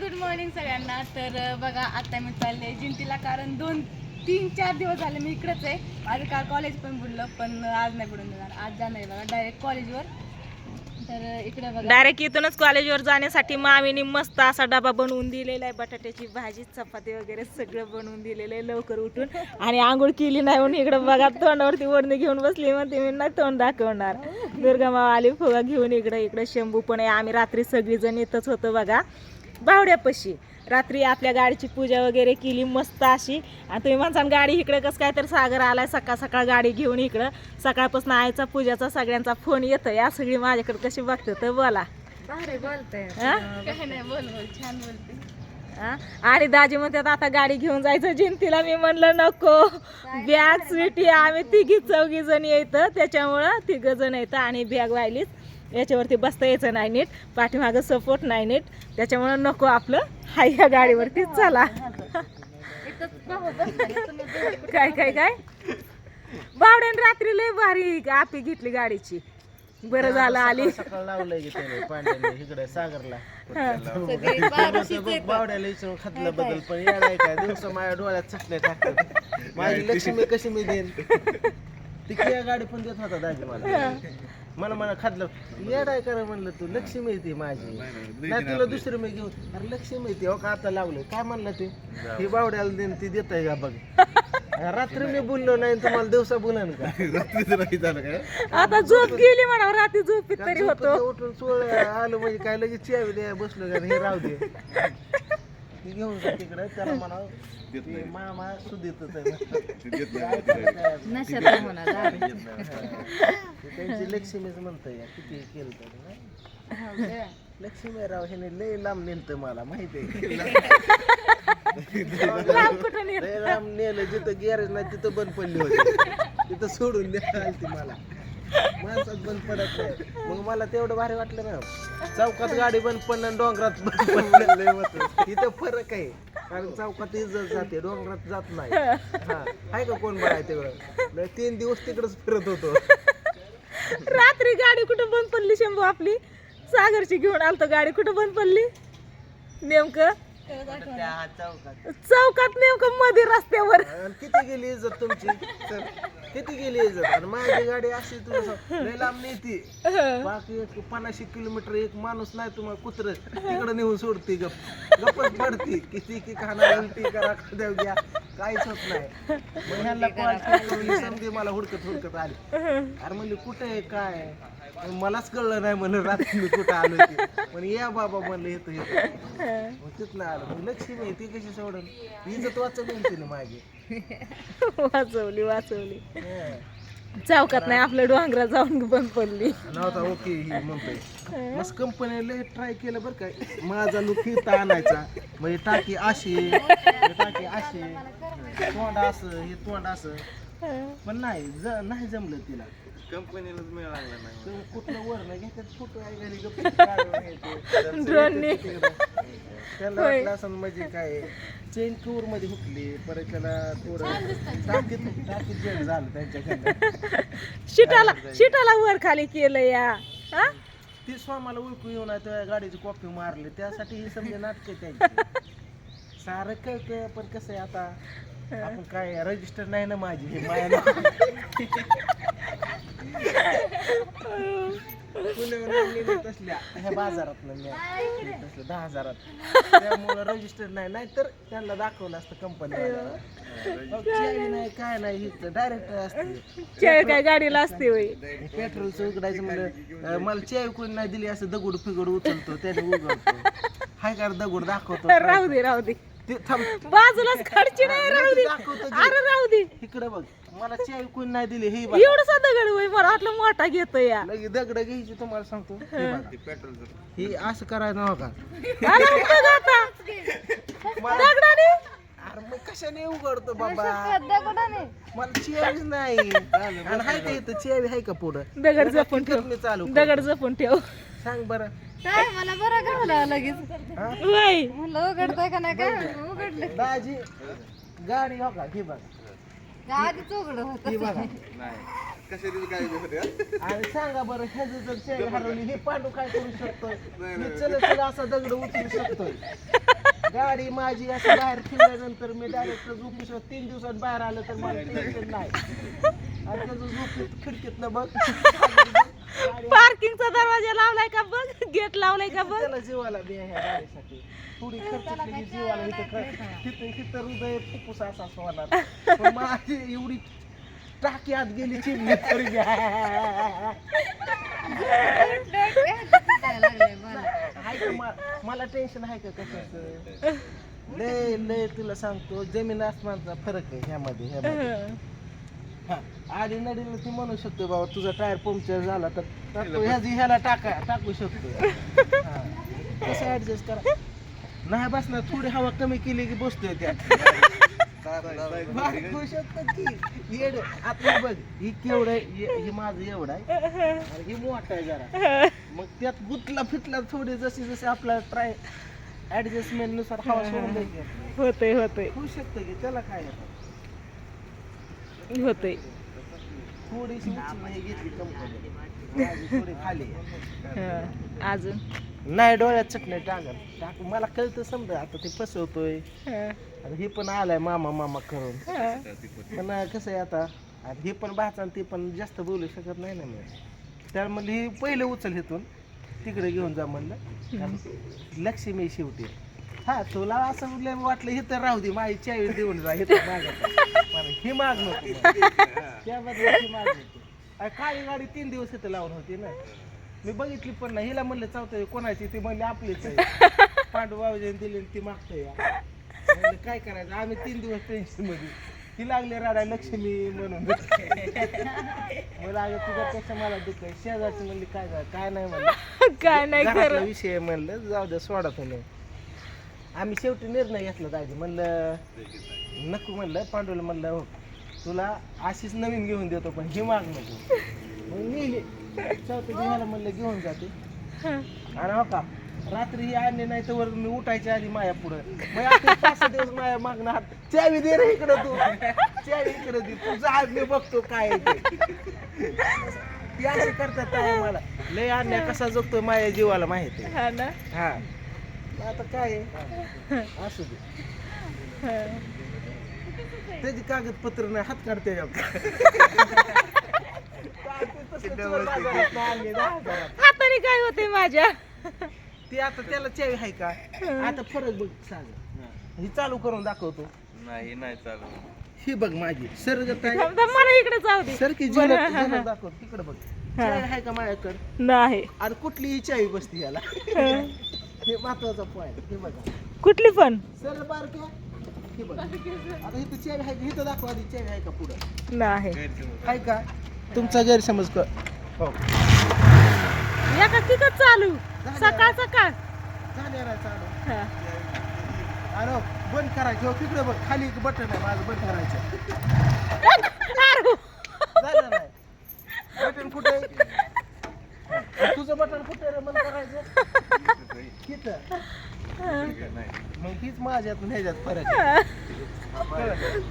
Good morning सगळ्यांना. तर बघा आता मी चालले जिंतीला कारण दोन तीन चार दिवस झाले मी इकडेच आहे. माझं काल कॉलेज पण बुडलं पण आज नाही बुडून देणार. आज जाणार आहे बघा डायरेक्ट कॉलेजवर तर इकडे बघा. डायरेक्ट इथूनच कॉलेजवर जाण्यासाठी मामीने मस्त असा डबा बनवून दिलेला आहे. बटाट्याची भाजी चपाती वगैरे सगळं बनवून दिलेलं आहे लवकर उठून. आणि आंघोळ केली नाही म्हणून इकडे बघा तोंडावरती ओढणी घेऊन बसली म्हणते मी नाही तोंड दाखवणार. दुर्गा मावा आली फुगा घेऊन इकडे इकडे शंभू पण आहे. आम्ही रात्री सगळीजण येतच होतो बघा. बावड्यापाशी. रात्री आपल्या गाडीची पूजा वगैरे केली मस्त अशी. आणि तुम्ही म्हणसान गाडी इकडे कसं काय तर सागर आलाय सकाळ सकाळ गाडी घेऊन इकडं. सकाळपासून आईचा पूजाचा सगळ्यांचा फोन येतो या सगळी माझ्याकडे कशी बघते तर बोला. भारी बोलते हा? काय नाही बोल बोल छान बोलते. हा? आणि दाजी म्हणतात आता गाडी घेऊन जायचं जिंतीला. मी म्हणलं नको. बॅग स्वीटी आम्ही तिघी चौघी जण येतं. त्याच्यामुळं तिघ जण येतं आणि बॅग वाहिलीच याच्यावरती बसता यायचं नाही नीट. पाठीमागं सपोर्ट नाही नीट. त्याच्यामुळं नको आपलं. हाय ह्या गाडीवरती. चला. काय काय काय? बावड्यान रात्री लय भारी आपी घेतली गाडीची. बरं झालं आली. सकाळ लावलंय इकडे सागरला. बावड्याला विचारून खातलं बदल पण येणार काय. दिवस माझ्या डोळ्यात चटण्या टाकतात. माझी लक्ष्मी कशी मी देईन? ती गाडी पण देत होता दाजी मला. मला म्हणा खातलं येडाय करा म्हणलं तू लक्ष्मी आहे ती माझी. नाही तुला दुसरी मी घेऊन अरे लक्ष्मी आहे ती हो का आता लावलं काय म्हणलं ते? ही बावड्याला देईन ती देत आहे का बघ? रात्री मी बोललो नाही तुम्हाला दिवसा बोलन का? आता झोप गेली म्हणा रात्री झोपीत तरी होतो. उठून चोळ आलं म्हणजे काय लगेच चावी द्या बसलो का? हे राहू दे. ती घेऊन जा तिकडे त्याला म्हणा मामा सुदितच आहे नशात आहे म्हणा दारू. ते त्यांची लक्ष्मीच म्हणतोय किती केलं तरी. हो का? लक्ष्मी राव ह्याने लय लांब नेलत मला माहिती आहे लांब कुठं नेलं? लय लांब नेलं जिथं गॅरेज नाही तिथं बंद पडली होती तिथं सोडून द्यायला आलती मला माणसात बंद पडत नाही. मग मला तेवढं भारी वाटलं ना. चौकात गाडी बंद पडणं आणि डोंगरात बंद पडणं लय होतं इथं फरक आहे. कारण चौकात इज्जत जाते डोंगरात जात नाही. हा. आहे का कोण बघाय तेवढं तीन दिवस तिकडच फिरत होतो. रात्री गाडी कुठं बंद पडली शंभू आपली? सागरची घेऊन आलतो गाडी. कुठं बंद पडली? नेमकं? चौकात. चौकात नेमकं मध्ये रस्त्यावर. आणि किती गेली इज्जत तुमची? तर किती गेली इज्जत? आणि माझी गाडी अशी तुला लय लांब नेती. बाकी एक पन्नाशी किलोमीटर एक माणूस नाही तुम्हाला कुत्र तिकडे नेऊन सोडते गप. गप्पच पडती. किती की खाना उलटी करा द्या. घ्या काहीच होत नाही. मग ह्यांना कॉल केला समजे मला हुडकत हुडकत आली. अरे म्हणली कुठे आहे काय मलाच कळलं नाही म्हणलं रात्री मी कुठं आलो ते पण या बाबा म्हणलं येतो येतो. मग तिथनं आलं. मग लक्ष्मी आहे, ती कशी सोडून? इज्जत वाचवली ना तिने माझी वाचवली वाचवली. हं. चौकात नाही आपल्या डोंगरात जाऊन बंद पडली. नव्हता ओके ही म्हणतोय. मस्त कंपनीला ट्राय केलं बरं काय माझा लुक इथं आणायचा. म्हणजे टाकी अशी हे टाकी अशी तोंड असं हे तोंड असं. पण नाही ज नाही जमलं तिला. कंपनीलाच मिळालं नाही कुठलं वर नाही घेतात फोटो आहे घरी गप्प काढून घ्यायचे. ड्रोनने त्याला वाटलं असं म्हणजे काय चेन टूरमध्ये हुकली परत त्याला थोडं टाकीत टाकीत जेड झालं त्यांच्याकडनं शिटाला शिटाला वर खाली केलं या. हा? ती स्वामाला ओळखू येऊन आहे त्या गाडीची कॉपी मारली त्यासाठी ही समजा नाटक त्यांची. सारं कळतं पण कसं आहे आता? आपण काय रजिस्टर नाही ना माझी हे माया तसल्या ह्या बाजारात मी तसल्या दहा हजारात. त्यामुळं रजिस्टर नाही. नाहीतर त्यांना दाखवलं असतं कंपनी नाही काय नाही डायरेक्ट असते. काय गाडीला असते पेट्रोलचं उघडायचं म्हणलं मला चाय कोणी नाही दिली असं दगड फिगड उचलतो त्याने उघडतो. हाय का दगड दाखवतो. राहू दे राहू दे. बाजूलाच खडची नाही राहू दे. अरे राहू दे. इकडे बघ. मला चाय कोणी नाही दिली हे बघ. एवढं साधं गड होय मला वाटलं मोठा घेतो या. लगे दगड घ्यायची तुम्हाला सांगतो. हे बघा. हे असं करायचं नव्ह का? आला बघ आता? दगडाने? अरे मग कशाने उघडतो बाबा? दगडाने. मला चावी नाही. आणि हाय का इथं चावी हाय का पुढं? दगड जपून ठेव. मी चालू कर. दगड जपून ठेव. सांग बरं. काय मला बरं घाला लगेच? वय. म्हणलं उघडताय का नाही का उघडले. दाजी गाडी हो का? ही बघ होत ही आणि सांगा बरं ह्याचं जर चेन हरवली हे पांडू काय करू शकतोय मी चल चल असा दगड उचलू शकतोय. गाडी माझी असं बाहेर फिरल्यानंतर मी डायरेक्ट झोपू शकतो तीन दिवसात बाहेर आलं तर मला टेन्शन नाही. आणि त्याचं झोपीत खिडकीतनं बघ. पार्किंगचा दरवाजा लावलाय का बघ? गेट लावलाय का बघ? त्याला जीवाला बी ह्या गाडीसाठी. थोडी खर्च केली जीवाला इथं ख- तिथं तिथं हृदय फुफ्फुस असा होणार. पण माझी एवढी टाकी आत गेली चिमणी तरी बी. हाय का मा- मला टेन्शन आहे का कशाचं? लय लय तुला सांगतो जमीन आसमानचा फरक आहे ह्यामध्ये ह्यामध्ये. हा आडी नडीला ती म्हणू शकतो बाबा तुझा टायर पंक्चर झाला तर टाकतो ह्याची ह्याला टाका टाकू शकतो हा. कसं ऍडजस्ट करा? नाही बसणार थोडी हवा कमी केली की बसतोय त्या. बायको शकतो की येड आता हे बघ ही केवढं आहे, हे हे माझं एवढं आहे. आणि ही मोठं आहे जरा. मग त्यात गुतला फिटला थोडी जशी जशी आपला ट्राय ऍडजस्टमेंटनुसार हवा सोडून द्यायची. होतय होतय. होऊ शकतं की त्याला काय आहे? होतय थोडीशी घेतली कंपनी खाली. अजून? नाही डोळ्यात चटणी टाकल टाक. मला कळतं समजा आता ते फसवतोय. हं. आणि हे पण आलाय मामा मामा करून. हं. पण कसं आहे आता आणि हे पण भाचा ते पण जास्त बोलू शकत नाही ना मी. त्या म्हणलं हे पहिलं उचल हेतून तिकडे घेऊन जा म्हणलं. लक्ष्मी शेवटी हा तुला असं लय वाटलं हे तर राहू दे माझी चावी देऊन जा हे तर मागत हे माग नको त्याबद्दल हे माग नको. काळी गाडी तीन दिवस इथं लावून होती ना. मी बघितली पण नाही. हिला म्हणलं चावतंय कोणाची? ती म्हणली आपलीच आहे. पांडू बाबाजीने दिली आणि ती मागतोय. काय करायचं? आम्ही तीन दिवस टेन्शनमध्ये. ती लागली राडा लक्ष्मी म्हणून. मला अगं तुझ्यापेक्षा मला दुःख शेजारची म्हणली काय झालं? काय नाही म्हणलं? काय नाही विषय म्हणलं जाऊ द्या सोडा तुम्ही. आम्ही शेवटी निर्णय घेतला दाजी म्हणलं नको म्हणलं पांडूला म्हणलं हो तुला अशीच नवीन घेऊन देतो पण ही माग नको. मग नेली चौथ्या दिवसाला म्हणलं घेऊन जाते. आणि हो का रात्री ही आणली नाही तर मी उठायच्या आधी माया पुढं. मग आता पाच सहा दिवस माया मागणं हात चावी दे रे इकडं तू. चावी इकडं दे. तुझा आज मी बघतो काय आहे ते. ती अशी करतात काय मला लय अन्याय कसा जगतोय माझ्या जीवाला माहिती आहे. हा ना? हा. आता काय आहे? असू दे. हं. त्याची कागदपत्र नाही हात काढते हाताने काय होते माझ्या? ते आता त्याला चावी आहे का? आता फरक बघ सांग. ही. चालू करून दाखवतो. नाही नाही चालू. ही बघ माझी. सरगत आहे थांब, थांब, मला इकडे जाऊ दे. सर की बरं, जीवन हा, हा. जीवन दाखव. तिकडे बघ. चावी आहे का माझ्याकडे? नाही. आणि कुठलीही चावी बसती याला. हं. हे महत्त्वाचा पॉईंट हे बघा. कुठली पण? हे बघ. आता इथं चावी आहे का इथं दाखवा आधी चावी आहे का पुढं? नाही आहे. का? तुमचा गैरसमज कर. हो. या का तिकच चालू सकाळ सकाळ. झाले चालू. हा. अरे बंद करायचं हो तिकडे बघ. खाली एक बटन आहे माझं बंद करायचं. अरे, झालं नाही. बटन कुठे? तुझं बटन कुठे रे? बंद करायचं. मग हीच माझ्यात ह्याच्यात फरक आहे.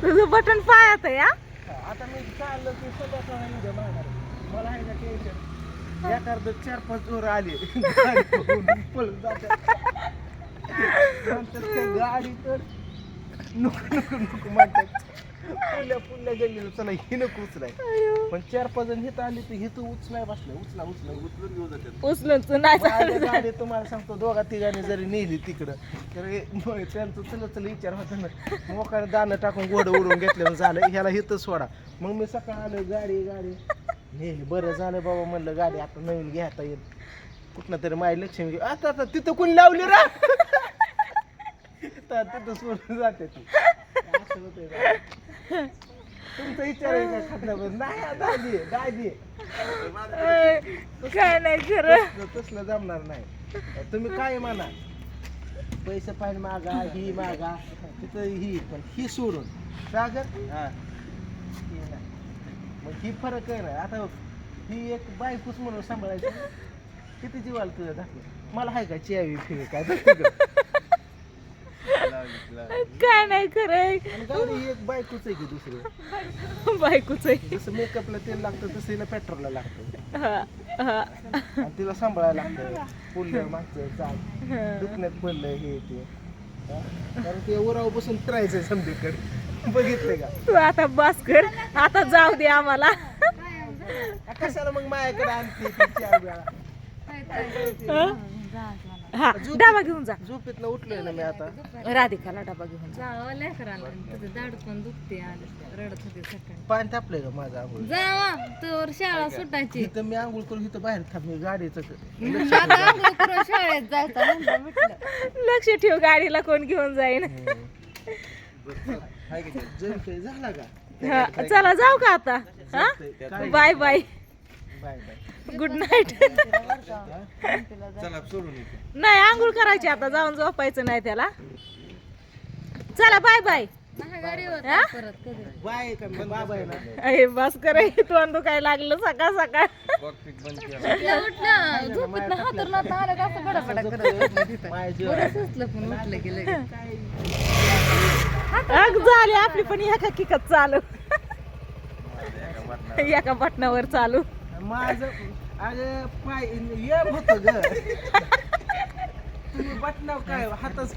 तुझं बटन पायात आहे हा? आता मी चाललं की स्वतःचा उद्या माघार मला आहे ना टेन्शन एखादं चार पाच चोर आले गाडी पळून पळून जातात म्हणतात त्या गाडी तर नको नको नको म्हणतात पुढल्या पुढल्या गल्लीला चला ही नको उचलाय. पण चार पाच जण हिथं आली तर हिथं उचलाय बसलाय उचला उचला. उचलून घेऊन जातात. उचलून तू नाही माझ्या चालत. गाडी तुम्हाला सांगतो दोघा तिघांनी जरी नेली तिकडं तर हे- मग त्यांचं चल चल विचार होता ना. मोकाने दाणं टाकून गोड उडून घेतलं झालं. ह्याला हिथं सोडा. मग मी सकाळ आलो गाडी गाडी. नेली बरं झालं बाबा म्हणलं गाडी आता नवीन घेता येईल. कुठनं तरी माय लक्ष्मी घे- आता आता तिथं कोणी लावली रा? तिथं सोडून जाते ती. तुमचा विचार आहे का खातल्यावर नाही दाजी आहे. अय, काय नाही खरं. तसलं- जमणार नाही. तुम्ही काय म्हणा? पैसे पाहिजे मागा ही मागा तिथं ही पण ही सोडून. सागर हा. मग ही फरक आहे ना आता ही एक बायकोच म्हणून सांभाळायचं. किती जीवाला तुझ्या दाखव मला आहे का चियावी फिवी काय. काय नाही खरंय एक बायकोच आहे की दुसरी? बायकोच आहे. जसं मेकअपला तेल लागतं तसं हिला पेट्रोलला लागतं. हा, हा, आणि तिला सांभाळायला लागतं. पुढलं मागचं चाल. दुखण्यात पडलं हे ते. हा? कारण ते उराव बसून फिरायचंय समजेकडे बघितले का? तू आता बस कर. आता जाऊ दे आम्हाला. आ, कशाला मग माझ्याकडे आणते ती चार वेळा? हा? हा डबा घेऊन जा. झोपेतनं उठलोय ना मी आता. राधिकाला डबा घेऊन जा. जावं लेकराला. तुझं दाड पण दुखते आलं रडत होते सकाळी. पाणी तापलंय का माझं आंघोळ? जावा तर शाळा सुटायची. इथं मी आंघोळ करून इथं बाहेर थांब मी गाडीचं आता आंघोळ करून शाळेत जायचं म्हणलं म्हटलं. लक्ष ठेव गाडीला कोण घेऊन जाईन. जमतंय झाला का? हा, चला जाऊ का आता? हा? Bye bye. Bye bye. Good night नाही आंघोळ करायची आता जाऊन झोपायचं नाही त्याला. चला बाय बाय महागारीवर हा? परत कधी बाय का मी? बाबा आहे ना. अरे बस करे तोंड दुखायला लागलं सकाळ सकाळ. उठलं उठलं झोपेतनं हातरून आता आलं का असं बडाबडा करत माय जीव बरं सुचलं पण उठलं की लगेच. अग झाली आपली पण एका किकत चालू. एका बटनावर चालू. माझं अरे पाय येम होत ग. तुम्ही बटनाव काय हातच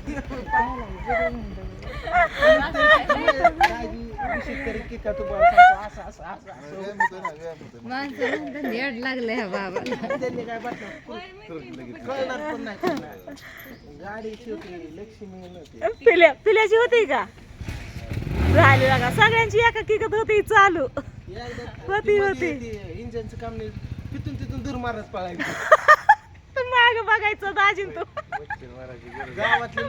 असं असं असं माणसं लागले बाबा त्यांनी काय कळणार पण नाही गाडी लक्ष्मी पिल्या पिल्याची होती का? झाली बघा सगळ्यांची एका किकत होती चालू. होती, होती. इंजनचं काम नाही. तिथून तिथून दूर मारत पळायचं. माग बघायचं दाजीन तू.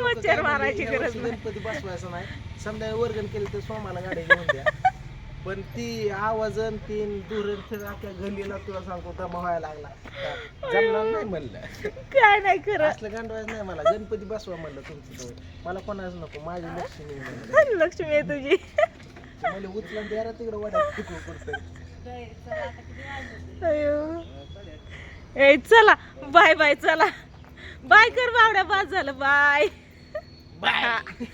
मच्छर मारायची गरज. गणपती बसवायचा नाही. समजा वर्गण केली तर सोमाला गाडी घेऊन द्या. पण ती आवाजन तीन दुरण फिर अख्ख्या गल्लीला तुला सांगतो दमा व्हायला लागला. जमणार नाही म्हणलं. काय नाही खरं. असलं गांडवायचं नाही मला. गणपती बसवा म्हणलं तुमचं. मला कोणाच नको. माझी लक्ष्मी. लक्ष्मी आहे तुझी. मला उचलून द्या तिकडे पडतं अयो. ए चला. बाय बाय चला. बाय कर बावड्या बाद झालं. बाय. बाय.